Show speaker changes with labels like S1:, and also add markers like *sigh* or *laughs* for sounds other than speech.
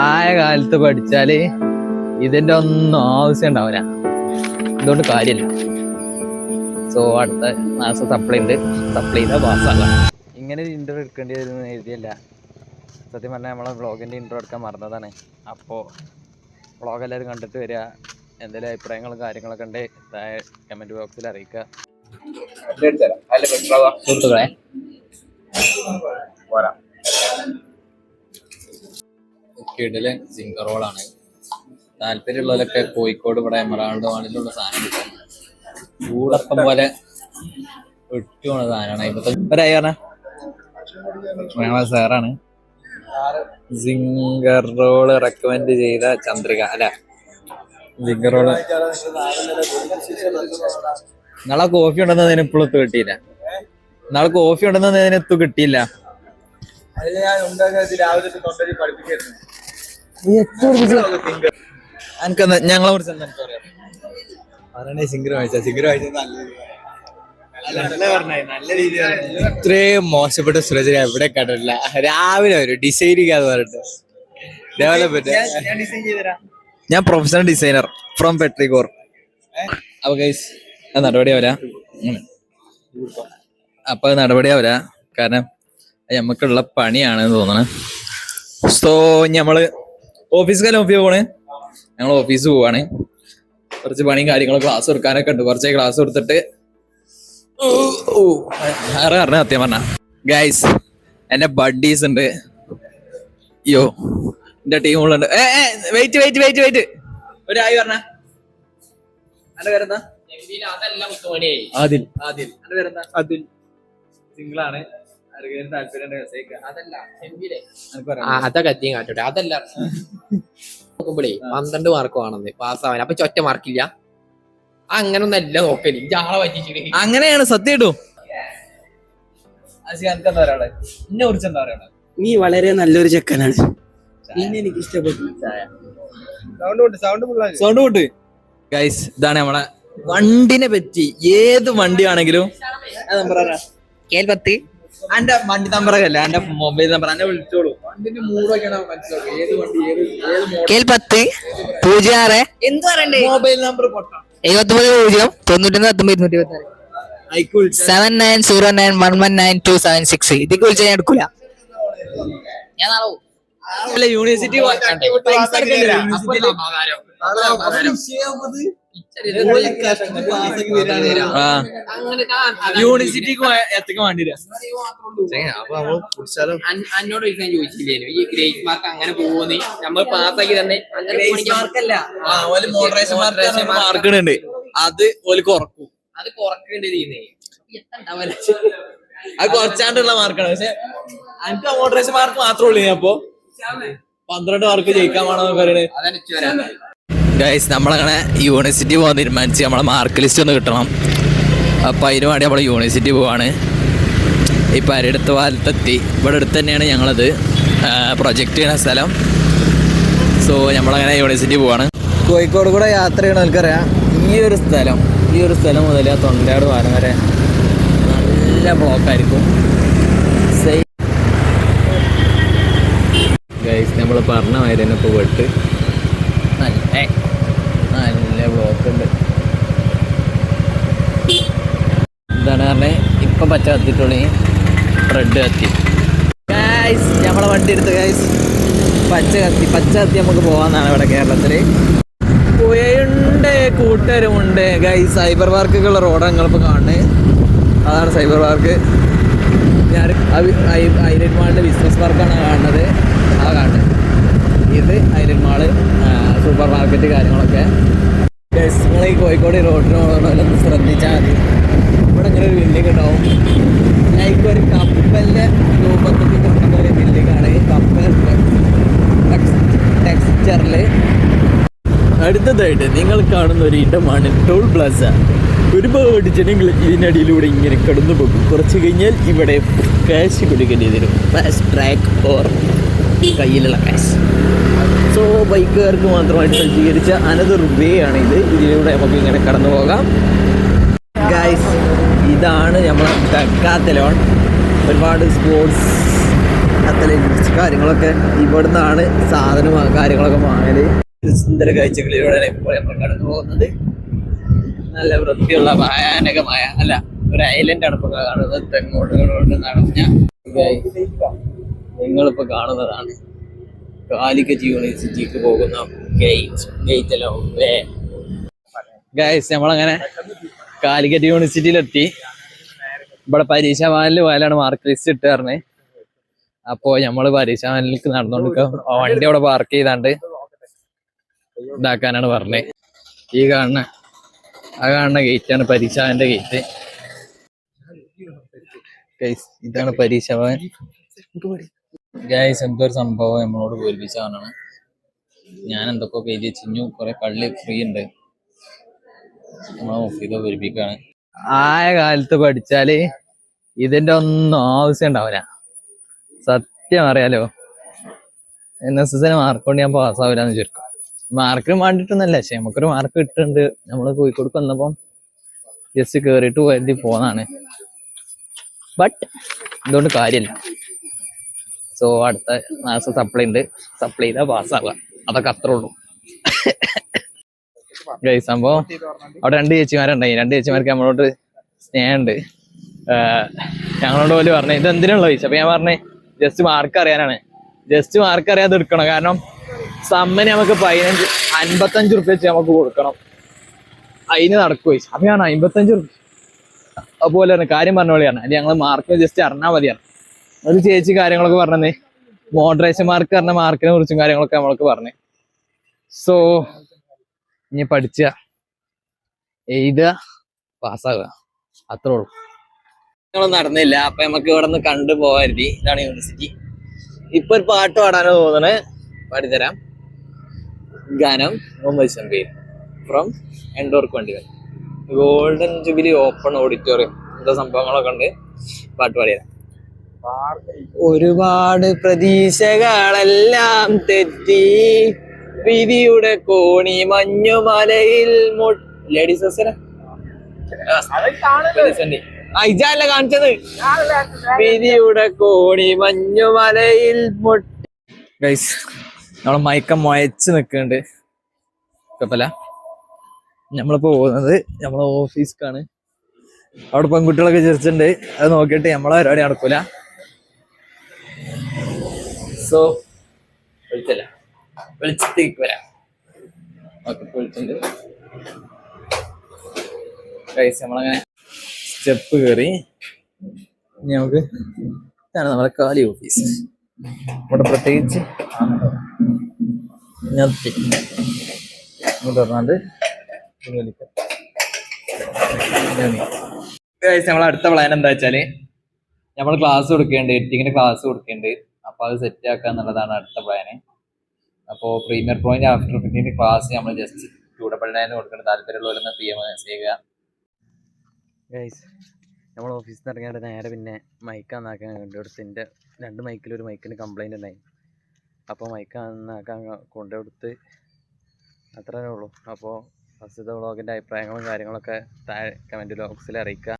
S1: ആയ കാലത്ത് പഠിച്ചാൽ ഇതിന്റെ ഒന്നും ആവശ്യം ഉണ്ടാവില്ല. ഇതുകൊണ്ട് കാര്യമില്ല. സോ അടുത്ത മാസം സപ്ലൈ ഉണ്ട്. സപ്ലൈ ചെയ്താൽ പാസ്സാകാം ഇങ്ങനെ ഒരു ഇന്റർവ്യൂ എടുക്കേണ്ടി വരുന്ന എഴുതിയല്ല സത്യം പറഞ്ഞാൽ നമ്മളെ വ്ളോഗിന്റെ ഇന്റർവ്യൂ എടുക്കാൻ മറന്നതാണ്. അപ്പോൾ വ്ളോഗ് എല്ലാവരും കണ്ടിട്ട് വരിക. എന്തെങ്കിലും അഭിപ്രായങ്ങളും കാര്യങ്ങളൊക്കെ ഉണ്ട് താഴെ കമന്റ് ബോക്സിൽ അറിയിക്കുക. സുഹൃത്തുക്കളെ. കിടൽ സിംഗർ റോളാണ് താല്പര്യമുള്ളവരൊക്കെ കോഴിക്കോട് ഇവിടെ എമറാൾഡ് വാണിലുള്ള സാധനം കിട്ടും. പോലെ ഒട്ടുപോണ സാധനമാണ് ഇപ്പത്തെ സാറാണ്. സിംഗർ റോൾ റെക്കമെൻഡ് ചെയ്ത ചന്ദ്രിക അല്ലെ? സിംഗർ റോൾ നാളെ കോഫി ഉണ്ടെന്നതിന് ഇപ്പോഴും കിട്ടിയില്ല. നാളെ കോഫി ഉണ്ടെന്നതിന് എത്തു കിട്ടിയില്ല. എനിക്കെന്താ ഞങ്ങളെ കുറിച്ച് എന്താ എനിക്ക് പറയാം
S2: പറയണേ സിംഗർ വായിച്ച സിംഗർ വായിച്ച ഇത്രയും മോശപ്പെട്ട സുരജിനെ എവിടെ കണ്ടില്ല രാവിലെ ഒരു ഡിസൈൻ ചെയ്യാന്ന് പറഞ്ഞിട്ട്. ഡെവലപ്മെന്റ്
S1: ഞാൻ പ്രൊഫഷണൽ ഡിസൈനർ ഫ്രോം പെട്രികോർ അപ്പൊ ഗൈസ് നടപടിയാവില്ല അപ്പൊ അത് നടപടിയാവില്ല കാരണം അത് നമുക്കുള്ള പണിയാണെന്ന് തോന്നണം. സോ നമ്മൾ ഓഫീസിൽ ഓഫീസ് പോണേ? ഞങ്ങൾ ഓഫീസ് പോവാണ്. കുറച്ച് പണിയും കാര്യങ്ങളും ക്ലാസ് എടുക്കാനൊക്കെ ഉണ്ട്. കുറച്ച് ക്ലാസ് കൊടുത്തിട്ട് വേറെ പറഞ്ഞ സത്യം പറഞ്ഞ. ഗൈസ് എന്റെ ബഡീസ് ഉണ്ട്. അയ്യോ എന്റെ ടീമുകളുണ്ട് ഏ വെയിറ്റ് വെയിറ്റ് വെയിറ്റ് വെയിറ്റ് ഒരു ആയി പറഞ്ഞ. എന്റെ പേരെന്താ? ആദിൽ. ആദിൽ. എന്റെ പേരെന്താ?
S2: അതിൽ
S3: അതൊക്കെ അധികം കാട്ടോട്ടെ അതല്ല *laughs* നോക്കുമ്പോഴേ പന്ത്രണ്ട് മാർക്ക് വേണമെന്ന് പാസ്സാവാൻ അപ്പൊ ചൊറ്റ മാർക്കില്ല അങ്ങനെ ഒന്നും അല്ല നോക്കൽ. പറ്റിച്ചിട്ട്.
S1: അങ്ങനെയാണ് സത്യം ഇടൂ. എന്നെ കുറിച്ച് എന്താ
S4: നീ വളരെ നല്ലൊരു ചെക്കനാണ്. നിന്നെ എനിക്ക് ഇഷ്ടപ്പെട്ടു.
S1: സൗണ്ട് കൂട്ട് ഗൈസ് ഇതാണ് നമ്മളെ വണ്ടിനെ പറ്റി. ഏത് വണ്ടിയാണെങ്കിലും
S3: കേൾപ്പത്ത്
S1: എന്റെ വണ്ടി നമ്പർ അല്ല എന്റെ മൊബൈൽ നമ്പർ. എന്നെ വിളിച്ചോളൂ. വണ്ടിന്റെ മൂടൊക്കെയാണ് മനസ്സിലാക്കുക ഏത് വണ്ടി ഏത് ഏത്
S3: കേൾപ്പത്ത് പൂജ്യം ആറ്. എന്ത് പറയണ്ടേ?
S1: മൊബൈൽ നമ്പർ പൊട്ടാം.
S3: എഴുപത്തൊമ്പത് പൂജ്യം തൊണ്ണൂറ്റൊന്ന് പത്തൊമ്പത് ഇരുന്നൂറ്റി ഇരുപത്തി ആറ് seven nine zero nine one one nine two seven six ഇതൊക്കെ വിളിച്ചാൽ ഞാൻ എടുക്കൂല. ഞാൻ നാളെ പോകും.
S1: യൂണിവേഴ്സിറ്റി യൂണിവേഴ്സിറ്റിക്ക് എത്തിക്കാൻ വേണ്ടി
S3: അന്നോട് ചോദിക്കാൻ ചോദിച്ചില്ലേനു ഈ ഗ്രേസ് മാർക്ക് അങ്ങനെ പോകുന്ന നമ്മൾ പാസ്സാക്കി തന്നെ
S1: മാർക്ക് മാർക്കുണ്ട്. അത് ഓൽ കുറക്കും
S3: അത് കുറക്കേണ്ടി ചെയ്യുന്നേ
S1: അത് കുറച്ചാണ്ടുള്ള മാർക്കാണ്. പക്ഷെ എനിക്ക് മോഡറേഷൻ മാർക്ക് മാത്രമേ ഉള്ളൂ അപ്പൊ. പന്ത്രണ്ട് മാർക്ക് ജയിക്കാൻ വേണമെന്ന് ഗൈസ് നമ്മളങ്ങനെ യൂണിവേഴ്സിറ്റി പോകാൻ തീരുമാനിച്ച് നമ്മളെ മാർക്ക് ലിസ്റ്റ് ഒന്ന് കിട്ടണം. അപ്പോൾ അതിന് വേണ്ടി നമ്മൾ യൂണിവേഴ്സിറ്റി പോവാണ്. ഇപ്പം അരിടത്ത് പാലത്തെത്തി ഇവിടെ അടുത്ത് തന്നെയാണ് ഞങ്ങളത്. പ്രൊജക്റ്റ് ചെയ്യുന്ന സ്ഥലം. സോ നമ്മളങ്ങനെ യൂണിവേഴ്സിറ്റി പോവാണ്. കോഴിക്കോട് കൂടെ യാത്ര ചെയ്യണം എനിക്കറിയാം ഈ ഒരു സ്ഥലം ഈ ഒരു സ്ഥലം മുതൽ ആ തൊണ്ടയാട് വാരം വരെ നല്ല ബ്ലോക്കായിരിക്കും ഗൈസ് നമ്മൾ പറഞ്ഞ മാതിരി തന്നെ ഇപ്പോൾ വെട്ട്. നല്ല നല്ല ബ്ലോക്ക് ഉണ്ട്. എന്താണ് പറഞ്ഞത് ഇപ്പം പച്ച കത്തിട്ടുള്ളൂ റെഡ് കത്തി. ഗൈസ് നമ്മളെ വണ്ടി എടുത്ത് ഗൈസ് പച്ച കത്തി പച്ച കത്തി നമുക്ക് പോകാമെന്നാണ് ഇവിടെ കേരളത്തിൽ പുഴയുണ്ട് കൂട്ടുകാരുമുണ്ട് ഗൈസ് സൈബർ പാർക്കുള്ള റോഡാണ് നിങ്ങളിപ്പോൾ കാണുന്നത് അതാണ് സൈബർ പാർക്ക് ഞാൻ ഐലൻഡ് മാളിന്റെ ബിസിനസ് പാർക്കാണ് കാണുന്നത്. ആ കാണുന്നത് ഇത് മാൾ സൂപ്പർ മാർക്കറ്റ് കാര്യങ്ങളൊക്കെ. നിങ്ങൾ ഈ കോഴിക്കോട് റോഡിന് പോകുന്നവരൊന്ന് ശ്രദ്ധിച്ചാൽ മതി. ഇവിടെ ഇങ്ങനെ ഒരു ബിൽഡിംഗ് ഉണ്ടാവും. ലൈക്ക് ഒരു കപ്പലിന്റെ രൂപത്തിൽ കൊണ്ടുവന്ന ഒരു ബിൽഡിംഗ് ആണ്. ഈ കപ്പൽ ടെക്സ്ചറിൽ അടുത്തതായിട്ട് നിങ്ങൾ കാണുന്ന ഒരു ഇടമാണ് ടോൾ പ്ലാസ ഒരുപാട് ജനങ്ങൾ ഇതിനടിയിലൂടെ ഇങ്ങനെ കടന്നു പോകും കുറച്ച് കഴിഞ്ഞാൽ ഇവിടെ ക്യാഷ് കൊടുക്കേണ്ടി വരും. ഫാസ്റ്റ് ട്രാക്ക് ഓർ കയ്യിലുള്ള ക്യാഷ് സോ ബൈക്കുകാർക്ക് മാത്രമായിട്ട് സജ്ജീകരിച്ച അനദർ വേ ആണ് ഇത് ഇതിലൂടെ നമുക്ക് ഇങ്ങനെ കടന്നു പോകാം. ഗൈസ് ഇതാണ് നമ്മളെ ഡക്കാത്തലോൺ ഒരുപാട് സ്പോർട്സ് അത്ലറ്റിക്സ് കാര്യങ്ങളൊക്കെ ഇവിടുന്നാണ് സാധനം കാര്യങ്ങളൊക്കെ വാങ്ങൽ. സുന്ദര കാഴ്ചകളിലൂടെ ഇപ്പോൾ നമ്മൾ കടന്നു പോകുന്നത്. നല്ല വൃത്തിയുള്ള ഭയാനകമായ അല്ല ഒരു ഐലൻഡ് ഇപ്പൊ കാണുന്നത്. തെങ്ങോട്ടുകളുണ്ട് നടഞ്ഞ നിങ്ങളിപ്പോ കാണുന്നതാണ്. കാലിക്കറ്റ് യൂണിവേഴ്സിറ്റിക്ക് പോകുന്ന ഗേറ്റ് ഗേറ്റ് അല്ലോ? ഗൈസ് നമ്മളങ്ങനെ കാലിക്കറ്റ് യൂണിവേഴ്സിറ്റിയിലെത്തി. ഇവിടെ പരീക്ഷ വാനിൽ പോയാലാണ് മാർക്ക് ലിസ്റ്റ് ഇട്ട് പറഞ്ഞത് അപ്പോ നമ്മൾ പരീക്ഷ വാനിലേക്ക് നടന്നുകൊണ്ടിരിക്കുക വണ്ടി അവിടെ പാർക്ക് ചെയ്താണ്ട് ഇതാക്കാനാണ് പറഞ്ഞത് ഈ കാണുന്ന ആ കാണുന്ന ഗേറ്റാണ് പരീക്ഷ ഗേറ്റ് ഗൈസ് ഇതാണ് പരീക്ഷ ഭവൻ ഗൈസ് എന്തോ ഒരു സംഭവം നമ്മളോട് പൂരിപ്പിച്ചാണ് ഞാൻ എന്തൊക്കെ പേജി ചിഞ്ഞു കുറെ കള്ളി ഫ്രീ ഉണ്ട്. നമ്മളെ പൂരിപ്പിക്കാണ് ആയ കാലത്ത് പഠിച്ചാൽ ഇതിന്റെ ഒന്നും ആവശ്യം ഉണ്ടാവില്ല. സത്യം അറിയാലോ. എൻ എസ് എസിന് മാർക്ക് കൊണ്ട് ഞാൻ പാസ്സാവില്ലാന്ന് ചുരുക്കം മാർക്കിന് വേണ്ടിട്ടൊന്നല്ല പക്ഷെ നമുക്കൊരു മാർക്ക് കിട്ടുന്നുണ്ട്. നമ്മൾ കോഴിക്കോട് വന്നപ്പം ജസ്റ്റ് കേറിയിട്ട് പോയി പോന്നാണ്. ബട്ട് ഇതുകൊണ്ട് കാര്യമില്ല. സോ അടുത്ത മാസം സപ്ലൈ ഉണ്ട്. സപ്ലൈ ചെയ്താൽ പാസ്സാവുക അതൊക്കെ അത്ര ഉള്ളൂ. സംഭവം അവിടെ രണ്ട് ചേച്ചിമാരുണ്ടായി. രണ്ട് ചേച്ചിമാർക്ക് നമ്മളോട് സ്നേഹമുണ്ട്. ഞങ്ങളോട് പോലും പറഞ്ഞു ഇത് എന്തിനുള്ള ചോദിച്ചു അപ്പൊ ഞാൻ പറഞ്ഞേ ജസ്റ്റ് മാർക്ക് അറിയാനാണ്. ജസ്റ്റ് മാർക്ക് അറിയാതെ എടുക്കണം. കാരണം സമ്മന് നമുക്ക് പതിനഞ്ച് അൻപത്തഞ്ച് റുപ്യ വെച്ച് നമുക്ക് കൊടുക്കണം. അതിന് നടക്കുവോ അപ്പൊ ഞാൻ അമ്പത്തഞ്ച് റുപ്യ അതുപോലെ കാര്യം പറഞ്ഞ പോലെയാണ്. അല്ലെങ്കിൽ ഞങ്ങൾ മാർക്ക് ജസ്റ്റ് അറിഞ്ഞാൽ മതിയാണ്. ഒരു ചേച്ചി കാര്യങ്ങളൊക്കെ പറഞ്ഞേ മോഡറേഷൻ മാർക്ക് പറഞ്ഞ മാർക്കിനെ കുറിച്ചും കാര്യങ്ങളൊക്കെ നമ്മളൊക്കെ പറഞ്ഞു. സോ ഇനി പഠിച്ച. എഴുതുക പാസ്സാവുക അത്രേ ഉള്ളൂ. നടന്നില്ല. അപ്പൊ നമുക്ക് ഇവിടെ നിന്ന് കണ്ടു പോകാരുതി ഇതാണ് യൂണിവേഴ്സിറ്റി ഇപ്പൊ ഒരു പാട്ട് പാടാനോ തോന്നണേ. പാടിത്തരാം. ഗാനം മുഹമ്മദ് ഷംബീർ ഫ്രം എൻഡോർ വണ്ടികൾ ഗോൾഡൻ ജൂബിലി ഓപ്പൺ ഓഡിറ്റോറിയം എന്താ സംഭവങ്ങളൊക്കെ ഉണ്ട്? പാട്ട് പാടിയതാ ഒരുപാട് പ്രതീക്ഷകളെല്ലാം തെറ്റി. വിധിയുടെ കോണി മഞ്ഞുമലയിൽ ലേഡീസ് ഇജല്ല കാണിച്ചത്? വിധിയുടെ കോണി മഞ്ഞുമലയിൽ മലയിൽ ഗൈസ് നമ്മളെ മയക്കം മുയച്ച് നിൽക്കുന്നുണ്ട്. കുഴപ്പമില്ല. നമ്മളിപ്പോ പോകുന്നത് നമ്മളെ കാണ് അവിടെ പെൺകുട്ടികളൊക്കെ ചിരിച്ചിട്ടുണ്ട്. അത് നോക്കിയിട്ട് നമ്മളെ പരിപാടി നടക്കൂല. സോ വിളിച്ചല്ല. വിളിച്ചത്തേക്ക് വരാം. ഓക്കെ വിളിച്ചിട്ടുണ്ട്. ഗൈസ് നമ്മളങ്ങനെ സ്റ്റെപ്പ് കയറി ഇനി നമുക്ക് ഇതാണ് നമ്മുടെ കാലി ഓഫീസ് ഇവിടെ പ്രത്യേകിച്ച് നിർത്തി ഇങ്ങോട്ട് പറഞ്ഞാണ്ട് നമ്മൾ അടുത്ത പ്ലാൻ എന്താ വെച്ചാൽ നമ്മൾ ക്ലാസ് കൊടുക്കേണ്ട എഡിറ്റിങ്ങിന് ക്ലാസ് കൊടുക്കേണ്ട. അപ്പൊ അത് സെറ്റ് ആക്കുക എന്നുള്ളതാണ് അടുത്ത പ്ലാന് അപ്പോ premier point after fifteen class നമ്മൾ ജസ്റ്റ് ചൂടപ്പെടുന്ന കൊടുക്കണം താല്പര്യമുള്ളവരൊന്ന് പി എം ചെയ്യുക. നമ്മൾ ഓഫീസിൽ നിന്ന് ഇറങ്ങിയിട്ട് നേരെ പിന്നെ മൈക്ക് നന്നാക്കാൻ കൊണ്ടുകൊടുത്ത് എന്റെ രണ്ട് മൈക്കിൽ ഒരു മൈക്കിന് കംപ്ലൈന്റ് ഉണ്ടായി. അപ്പോൾ മൈക്ക് നന്നാക്കാൻ കൊണ്ടുകൊടുത്ത് അത്രേ ഉള്ളൂ. അപ്പോൾ ഫസ്റ്റത്തെ വ്ളോഗിന്റെ അഭിപ്രായങ്ങളും കാര്യങ്ങളൊക്കെ താഴെ കമന്റ് ബോക്സിൽ അറിയിക്കുക.